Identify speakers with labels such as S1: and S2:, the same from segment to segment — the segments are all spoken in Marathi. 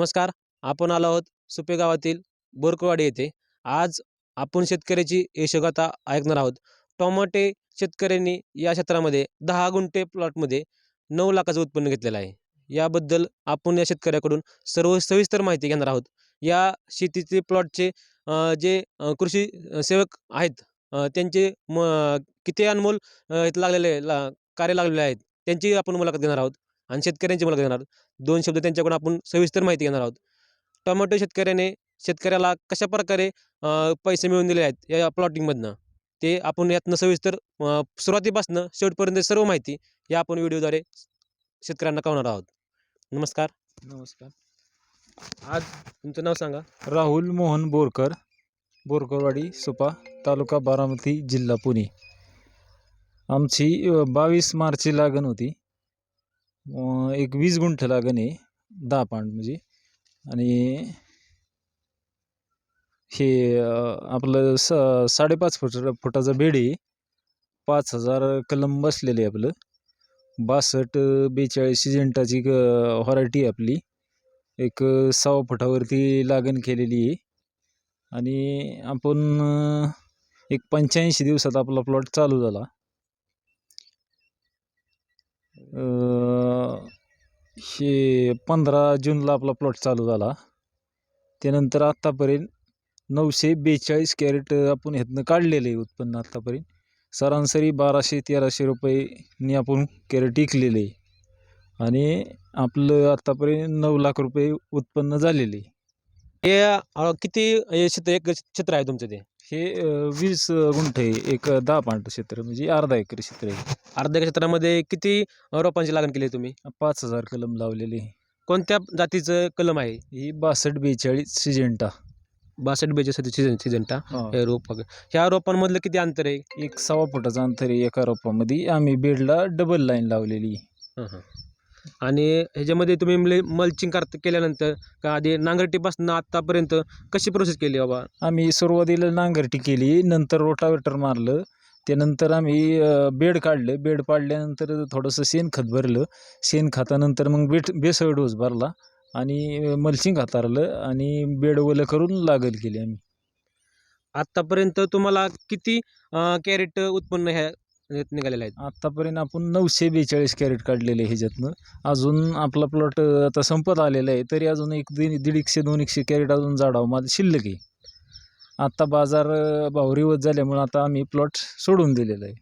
S1: नमस्कार आपण आलो आहोत सुपे गावातील बोरकवाडी येथे. आज आपण शेतकऱ्याची यशोगाथा ऐकणार आहोत. टोमॅटे शेतकऱ्यांनी या क्षेत्रामध्ये दहा गुंठे प्लॉटमध्ये नऊ लाखाचं उत्पन्न घेतलेलं आहे. याबद्दल आपण या शेतकऱ्याकडून सर्व सविस्तर माहिती घेणार आहोत. या शेतीचे प्लॉटचे जे कृषी सेवक आहेत त्यांचे म किती अनमोल लागलेले ला कार्य लागलेले आहेत त्यांची आपण मुलाखत घेणार आहोत. आणि शेतकऱ्यांची मुलाखत घेणार आहोत. दोन शब्द त्यांच्याकडून आपण सविस्तर माहिती घेणार आहोत. टोमॅटो शेतकऱ्याने शेतकऱ्याला कशा प्रकारे पैसे मिळवून दिले आहेत या प्लॉटिंगमधनं? ते आपण यातनं सविस्तर सुरुवातीपासून शेवटपर्यंत सर्व माहिती या आपण व्हिडिओद्वारे शेतकऱ्यांना कळवणार आहोत. नमस्कार.
S2: नमस्कार.
S1: आज तुमचं नाव सांगा.
S2: राहुल मोहन बोरकर बोरकरवाडी सुपा तालुका बारामती जिल्हा पुणे. आमची बावीस मार्चची लागण होती. एक वीस गुंठ लागण आहे दहा पांड म्हणजे. आणि हे आपलं स साडेपाच फुट फुटाचं बेड आहे. पाच हजार कलम बसलेले आहे आपलं. बासष्ट बेचाळीस सिजेंटाची व्हरायटी आहे आपली. एक सहा सव्वा फुटावरती लागण केलेली आहे. आणि आपण एक पंच्याऐंशी दिवसात आपला प्लॉट चालू झाला. हे पंधरा जूनला आपला प्लॉट चालू झाला. त्यानंतर आत्तापर्यंत नऊशे बेचाळीस कॅरेट आपण ह्यातनं काढलेलं आहे उत्पन्न आत्तापर्यंत सरासरी बाराशे तेराशे रुपयेनी आपण कॅरेट विकलेलं आहे आणि आपलं आत्तापर्यंत नऊ लाख रुपये उत्पन्न झालेले. आहे
S1: हे अ, किती हे क्षेत्र एक क्षेत्र आहे तुमचं ते?
S2: हे वीस गुंठ आहे एक दहा पांट क्षेत्र म्हणजे अर्धा एकर क्षेत्र आहे.
S1: अर्ध्या क्षेत्रामध्ये किती रोपांची लागण केली आहे तुम्ही?
S2: पाच हजार कलम लावलेले आहे.
S1: कोणत्या जातीचं कलम आहे?
S2: ही बासष्ट बेचाळीस सिजेंटा.
S1: बासष्ट बेचाळीस सीझन सिजनटा हे. रोप वगैरे. ह्या रोपांमधलं किती अंतर आहे?
S2: एक सव्वा फुटाचं अंतर आहे एका रोपामध्ये. आम्ही बेडला डबल लाईन लावलेली आहे.
S1: आणि ह्याच्यामध्ये तुम्ही मल्चिंग करता केल्यानंतर का आधी नांगरटीपासून आत्तापर्यंत कशी प्रोसेस केली बाबा?
S2: आम्ही सुरुवातीला नांगरटी केली नंतर रोटावेटर मारलं त्यानंतर आम्ही अ, बेड काढलं. बेड पाडल्यानंतर थोडंसं शेणखत भरलं. शेणखतानंतर मग बेट बेसळ डोस भरला आणि मल्चिंग हातारलं आणि बेड ओलं करून लागल केली आम्ही.
S1: आत्तापर्यंत तुम्हाला किती कॅरेट उत्पन्न ह्या ह्यात निघालेलं आहेत.
S2: आत्तापर्यंत आपण नऊशे बेचाळीस कॅरेट काढलेले आहे ह्याच्यातनं. अजून आपला प्लॉट आता संपत आलेला आहे तरी अजून एक दीड दीड एकशे दोन एकशे कॅरेट अजून जाडावं माझं शिल्लक आहे. आत्ता बाजार भाव रिवत झाल्यामुळं आता आम्ही प्लॉट सोडून दिलेला आहे.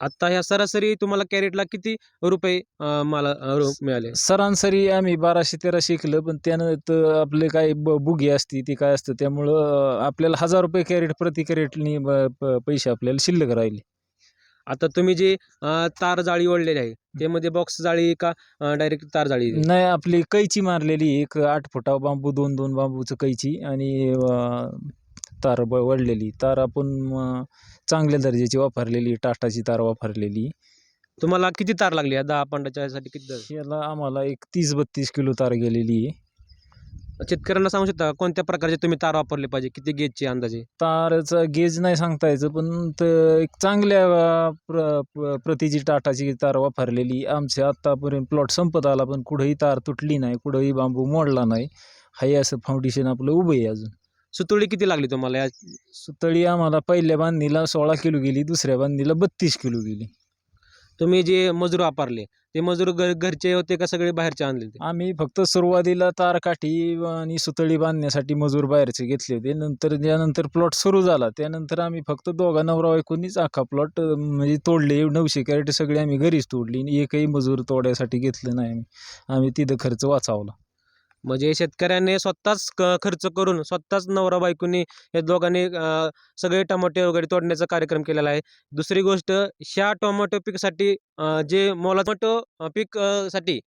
S1: आत्ता ह्या सरासरी तुम्हाला कॅरेटला किती रुपये अं, मला अं, रोप मिळाले?
S2: सरासरी आम्ही बाराशे तेराशे केलं पण त्यानं तर आपले काय ब बुगी असती ती काय असतं त्यामुळं अ, आपल्याला हजार रुपये कॅरेट प्रति कॅरेटनी ब- प- पैसे आपल्याला शिल्लक राहिले.
S1: आता तुम्ही जे अं, तार जाळी ओढलेली आहे त्यामध्ये बॉक्स जाळी का डायरेक्ट तार जाळी?
S2: नाही आपली कैची मारलेली एक आठ फुटा बांबू दोन दोन बांबूचं कैची आणि अ, तार ब वळलेली तार आपण अ, चांगल्या दर्जाची वापरलेली टाटाची तार वापरलेली
S1: तुम्हाला किती तार लागली या दहा पंडाच्या साठी किती तार?
S2: याला आम्हाला एक तीस बत्तीस किलो तार गेलेली आहे
S1: शेतकऱ्यांना सांगू शकता कोणत्या प्रकारचे तुम्ही तार वापरले पाहिजे? किती गेजचे अंदाजे?
S2: तारचा गेज नाही सांगता यायचं पण त एक चांगल्या अ, प्र प्र- प्रतीची टाटाची तार वापरलेली. आमच्या आत्तापर्यंत प्लॉट संपत आला पण कुठंही तार तुटली नाही कुठंही बांबू मोडला नाही. हाही असं फाउंडेशन आपलं उभं आहे अजून.
S1: सुतुळी किती लागली तुम्हाला या
S2: सुतळी आम्हाला पहिल्या बांधणीला सोळा किलो गेली दुसऱ्या बांधणीला बत्तीस किलो गेली.
S1: तुम्ही जे मजूर वापरले ते मजूर घर घरचे होते का सगळे बाहेरचे आणले होते?
S2: आम्ही फक्त सुरुवातीला तारकाठी आणि सुतळी बांधण्यासाठी मजूर बाहेरचे घेतले होते. नंतर त्यानंतर प्लॉट सुरू झाला. त्यानंतर आम्ही फक्त दोघा नवरा ऐकूनच अख्खा प्लॉट म्हणजे तोडले. नऊशे कॅरेट सगळे आम्ही घरीच तोडली. आणि एकही मजूर तोड्यासाठी घेतलं नाही आम्ही. आम्ही तिथं खर्च वाचावला.
S1: म्हणजे शेतकऱ्याने स्वतःच क- खर्च करून स्वतःच नवरा बायकोनी या दोघांनी सगळे टमाटे वगैरे तोडण्याचा कार्यक्रम केलेला आहे. दुसरी गोष्ट ह्या टोमॅटो पिकसाठी जे मोला टोमॅटो पिकसाठी पीकसाठी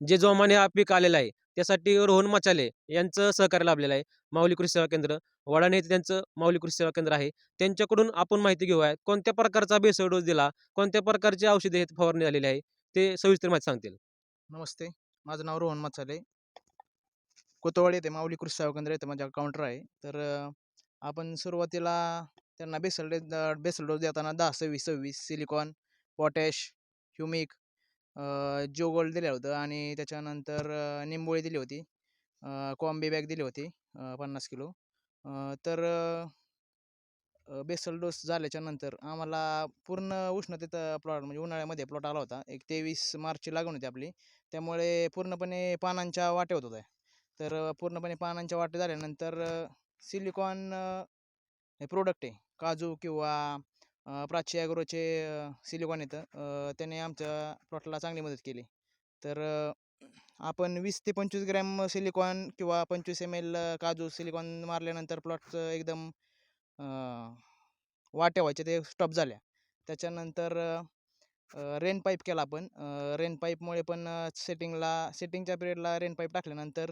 S1: जे जोमाने हा पीक आलेला आहे त्यासाठी रोहन मचाले यांचं सहकार्य लाभलेलं आहे. माऊली कृषी सेवा केंद्र वडाणे येथे त्यांचं माऊली कृषी सेवा केंद्र आहे. त्यांच्याकडून आपण माहिती घेऊया कोणत्या प्रकारचा बेसळ डोस दिला कोणत्या प्रकारचे औषधे आहेत फवारणी झालेली आहे ते सविस्तर माहिती सांगतील.
S3: नमस्ते माझं नाव रोहन मचाले. कोतवाडी येते माऊली कृषी सेवा केंद्र येथे माझ्या काउंटर आहे. तर आपण सुरुवातीला त्यांना बेसल डे द- बेसल डोस देताना दहा सव्वीस सव्वीस सिलिकॉन पॉटॅश ह्युमिक जोगोल्ड दिलं होतं आणि त्याच्यानंतर निंबोळी दिली होती. कॉम्बी बॅग दिली होती पन्नास किलो. तर बेसल डोस झाल्याच्यानंतर आम्हाला पूर्ण उष्णतेत प्लॉट म्हणजे उन्हाळ्यामध्ये प्लॉट आला होता. एक तेवीस मार्चची लागण होती आपली. त्यामुळे पूर्णपणे पानांच्या वाटे होत होत्या. तर पूर्णपणे पानांच्या वाटे झाल्यानंतर सिलिकॉन हे प्रोडक्ट आहे. काजू किंवा प्राची ॲग्रोचे सिलिकॉन येतं. त्याने आमच्या प्लॉटला चांगली मदत केली. तर आपण वीस ते पंचवीस ग्रॅम सिलिकॉन किंवा पंचवीस एम एल काजू सिलिकॉन मारल्यानंतर प्लॉटचं एकदम वाट्या व्हायच्या ते स्टॉप झाल्या. त्याच्यानंतर रेन पाईप केला आपण. रेन पाईपमुळे पण सेटिंगला सेटिंगच्या पिरियडला रेन पाईप टाकल्यानंतर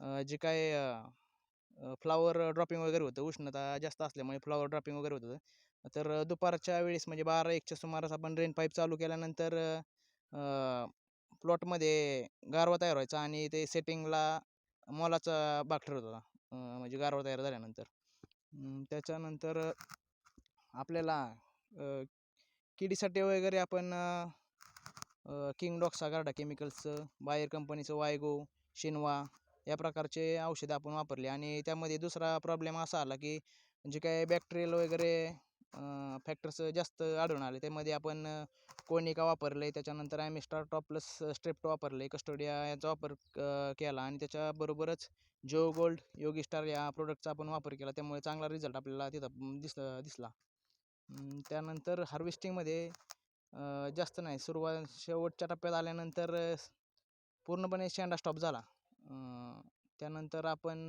S3: जे काय फ्लावर ड्रॉपिंग वगैरे होतं उष्णता जास्त असल्यामुळे फ्लावर ड्रॉपिंग वगैरे होतं तर दुपारच्या वेळेस म्हणजे बारा एकच्या सुमारास आपण रेन पाईप चालू केल्यानंतर प्लॉटमध्ये गारवा तयार व्हायचा आणि ते सेटिंगला मोलाचा भाग ठरत होता म्हणजे गारवा तयार झाल्यानंतर. त्याच्यानंतर आपल्याला किडीसाठी वगैरे आपण किंग डॉक्सा गार्डा केमिकल्सचं बायर कंपनीचं वायगो शिनवा या प्रकारचे औषधं आपण वापरले. आणि त्यामध्ये दुसरा प्रॉब्लेम असा आला की जे काय बॅक्टेरियल वगैरे फॅक्टर्स जास्त आढळून आले. त्यामध्ये आपण कोनिका वापरले त्याच्यानंतर ॲमिस्टार टॉप प्लस स्ट्रिप्ट वापरले कस्टोडिया याचा वापर केला. आणि त्याच्याबरोबरच जो गोल्ड योगी स्टार या प्रोडक्टचा आपण वापर केला. त्यामुळे चांगला रिझल्ट आपल्याला तिथं दिस दिसला. त्यानंतर हार्वेस्टिंगमध्ये जास्त नाही. सुरुवात शेवटच्या टप्प्यात आल्यानंतर पूर्णपणे शेंडा स्टॉप झाला. त्यानंतर आपण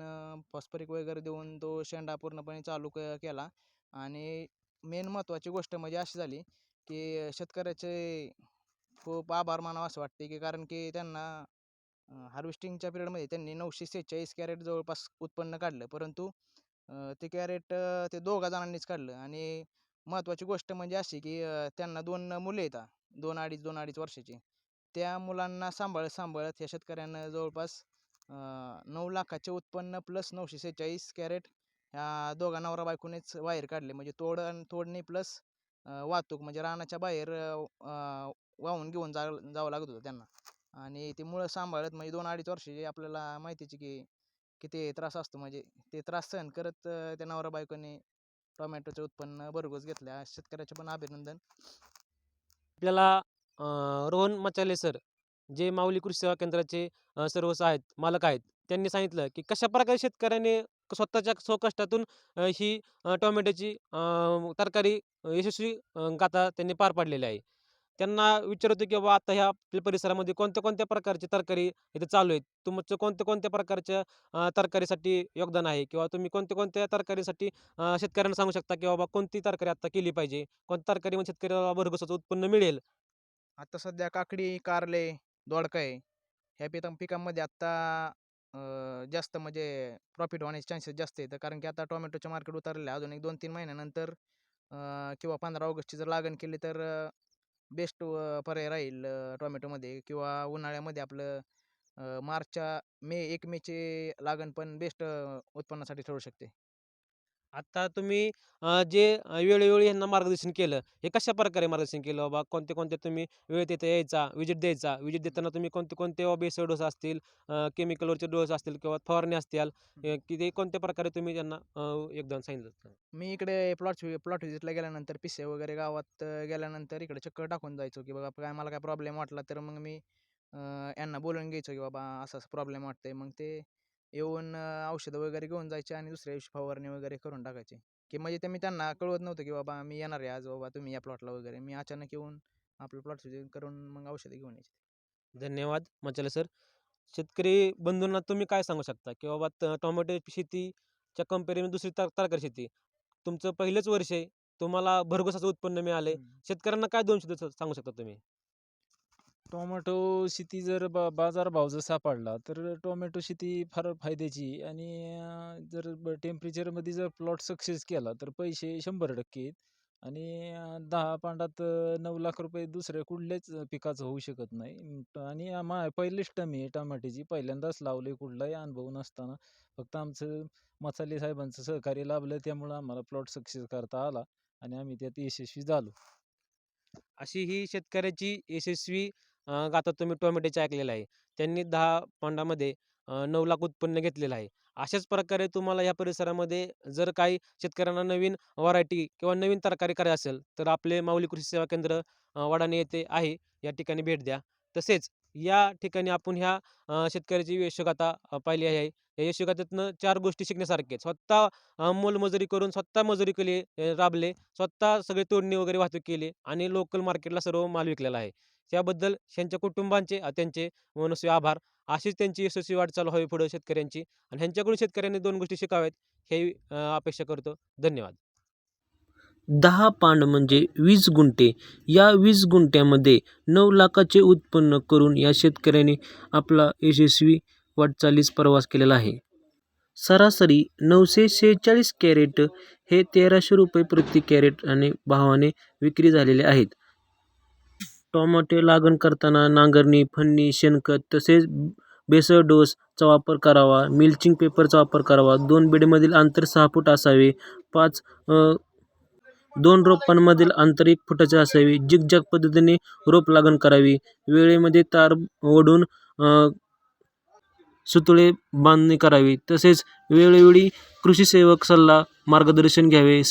S3: फॉस्फरिक वगैरे देऊन तो शेंडा पूर्णपणे चालू क केला. आणि मेन महत्त्वाची गोष्ट म्हणजे अशी झाली की शेतकऱ्याचे खूप आभार मानावं असं वाटते की कारण की त्यांना हार्वेस्टिंगच्या पिरियडमध्ये त्यांनी नऊशे सेहेचाळीस कॅरेट जवळपास उत्पन्न काढलं. परंतु ते कॅरेट ते दोघा जणांनीच काढलं. आणि महत्त्वाची गोष्ट म्हणजे अशी की त्यांना दोन मुले येतात दोन अडीच दोन अडीच वर्षाची. त्या मुलांना सांभाळत सांभाळत ह्या शेतकऱ्यांना जवळपास नऊ लाखाचे उत्पन्न प्लस नऊशे सेहेचाळीस कॅरेट ह्या दोघा नवरा बायकोनेच बाहेर काढले. म्हणजे तोड आणि तोडणी प्लस वाहतूक म्हणजे रानाच्या बाहेर वाहून घेऊन जा जावं लागत होतं त्यांना. आणि ते मुळं सांभाळत म्हणजे दोन अडीच वर्षाचे आपल्याला माहितीची की किती त्रास असतो. म्हणजे ते त्रास सहन करत त्या नवरा बायकोने टोमॅटोचं उत्पन्न भरघोस घेतल्या शेतकऱ्याचे पण अभिनंदन.
S1: आपल्याला रोहन मचाले सर जे माऊली कृषी सेवा केंद्राचे सर्व आहेत मालक आहेत त्यांनी सांगितलं की कशा प्रकारे शेतकऱ्याने स्वतःच्या स्वकष्टातून ही टोमॅटोची तरकारी यशस्वी गाथा त्यांनी पार पाडलेली आहे. त्यांना विचारतो की बाबा आता ह्या आपल्या परिसरामध्ये कोणत्या कोणत्या प्रकारची तरकारी इथे चालू आहेत? तुमचं कोणत्या कोणत्या प्रकारच्या तरकारीसाठी योगदान आहे? किंवा तुम्ही कोणत्या कोणत्या तरकारीसाठी शेतकऱ्यांना सांगू शकता की बाबा कोणती तरकारी आता केली पाहिजे? कोणत्या तरकारीमध्ये शेतकऱ्याला भरघोसाचं उत्पन्न मिळेल?
S3: आता सध्या काकडी कारले दोडका आहे. ह्या पिता पिकांमध्ये आत्ता जास्त म्हणजे प्रॉफिट होण्याचे चान्सेस जास्त आहेत. कारण की आता टोमॅटोचे मार्केट उतरलेलं अजून एक दोन तीन महिन्यानंतर किंवा पंधरा ऑगस्टची जर लागण केली तर बेस्ट पर्याय राहील टोमॅटोमध्ये किंवा उन्हाळ्यामध्ये आपलं मार्चच्या मे एक मेची लागण पण बेस्ट उत्पन्नासाठी ठरू शकते.
S1: आता तुम्ही अ, जे अ, वेळोवेळी यांना मार्गदर्शन केलं हे कशा प्रकारे मार्गदर्शन केलं? बाबा कोणते कोणते तुम्ही वेळेत येथे यायचा विजिट द्यायचा विजिट देताना तुम्ही कोणते कोणते बेसळ डोस असतील केमिकलवरचे डोस असतील किंवा फवारणी असतील अ, की ते कोणत्या प्रकारे तुम्ही त्यांना अ, योगदान सांगितलं होतं?
S3: मी इकडे प्लॉट प्लॉट व्हिजिटला गेल्यानंतर पिसे वगैरे गावात अं, गेल्यानंतर इकडे चक्कर टाकून जायचो की बाबा काय मला काय प्रॉब्लेम वाटला तर मग मी अं, यांना बोलून घ्यायचो की बाबा असा असा प्रॉब्लेम वाटतंय. मग ते येऊन औषधं वगैरे घेऊन जायचे आणि दुसऱ्या दिवशी फवारणी वगैरे करून टाकायचे. की म्हणजे ते मी त्यांना कळवत नव्हतं की बाबा मी येणार आहे आज बाबा तुम्ही या प्लॉटला वगैरे. मी अचानक येऊन आपलं प्लॉट करून मग औषधं घेऊन यायचे.
S1: धन्यवाद मचाले सर. शेतकरी बंधूंना तुम्ही काय सांगू शकता? की बाबा टोमॅटो शेतीच्या कंपेअरिंग दुसरी तर तरकारी शेती. तुमचं पहिलंच वर्ष आहे. तुम्हाला भरघोसाचं उत्पन्न मिळाले शेतकऱ्यांना काय दोन शब्द सांगू शकता तुम्ही?
S2: टोमॅटो शेती जर बा बाजारभाव जर सापडला तर टोमॅटो शेती फार फायद्याची आणि जर ब टेम्परेचरमध्ये जर प्लॉट सक्सेस केला तर पैसे शंभर टक्के आहेत. आणि दहा पांडात नऊ लाख रुपये दुसऱ्या कुठल्याच पिकाचं होऊ शकत नाही. आणि मा पहिलीच टमी आहे टमाट्याची. पहिल्यांदाच लावले कुठलाही अनुभव नसताना. फक्त आमचं मसाले साहेबांचं सहकार्य लाभलं त्यामुळं आम्हाला प्लॉट सक्सेस करता आला. आणि आम्ही त्यात यशस्वी झालो.
S1: अशी ही शेतकऱ्याची यशस्वी अ, तुम्ही टोमॅटोचे ऐकलेलं आहे. त्यांनी दहा पांडामध्ये नऊ लाख उत्पन्न घेतलेलं आहे. अशाच प्रकारे तुम्हाला या परिसरामध्ये जर काही शेतकऱ्यांना नवीन व्हरायटी किंवा नवीन तरकारी करायची असेल तर आपले माऊली कृषी सेवा केंद्र अ, वडाणे येथे आहे. या ठिकाणी भेट द्या. तसेच या ठिकाणी आपण ह्या शेतकऱ्याची यशोगाथा पाहिली आहे. या यशोगाथेतनं चार गोष्टी शिकण्यासारख्या आहेत. स्वतः मोलमजुरी करून स्वतः मजुरी केली राबले स्वतः सगळे तोडणी वगैरे वाहतूक केली आणि लोकल मार्केटला सर्व माल विकलेला आहे. त्याबद्दल त्यांच्या कुटुंबांचे त्यांचे मनस्वी आभार. अशीच त्यांची यशस्वी वाटचाल व्हावी पुढे शेतकऱ्यांची आणि ह्यांच्याकडून शेतकऱ्यांनी दोन गोष्टी शिकाव्यात हे अपेक्षा करतो. धन्यवाद.
S4: दहा पांड म्हणजे वीस गुंठे. या वीस गुंठ्यामध्ये नऊ लाखाचे उत्पन्न करून या शेतकऱ्याने आपला यशस्वी वाटचालीस प्रवास केलेला आहे. सरासरी नऊशे शेहेचाळीस कॅरेट हे तेराशे रुपये प्रति कॅरेट आणि भावाने विक्री झालेले आहेत. टोमॅटो लागण करताना नांगरणी फन्नी शेणखत तसेच बेसळ डोसचा वापर करावा मिल्चिंग पेपरचा वापर करावा दोन बेडमधील अंतर सहा फूट असावे पाच दोन रोपांमधील अंतर एक फुटाचे असावे जिगजॅग पद्धतीने रोप लागण करावी वेळेमध्ये तार ओढून सुतळे बांधणी करावी. तसेच वेळोवेळी कृषी सेवक सल्ला मार्गदर्शन घ्यावे.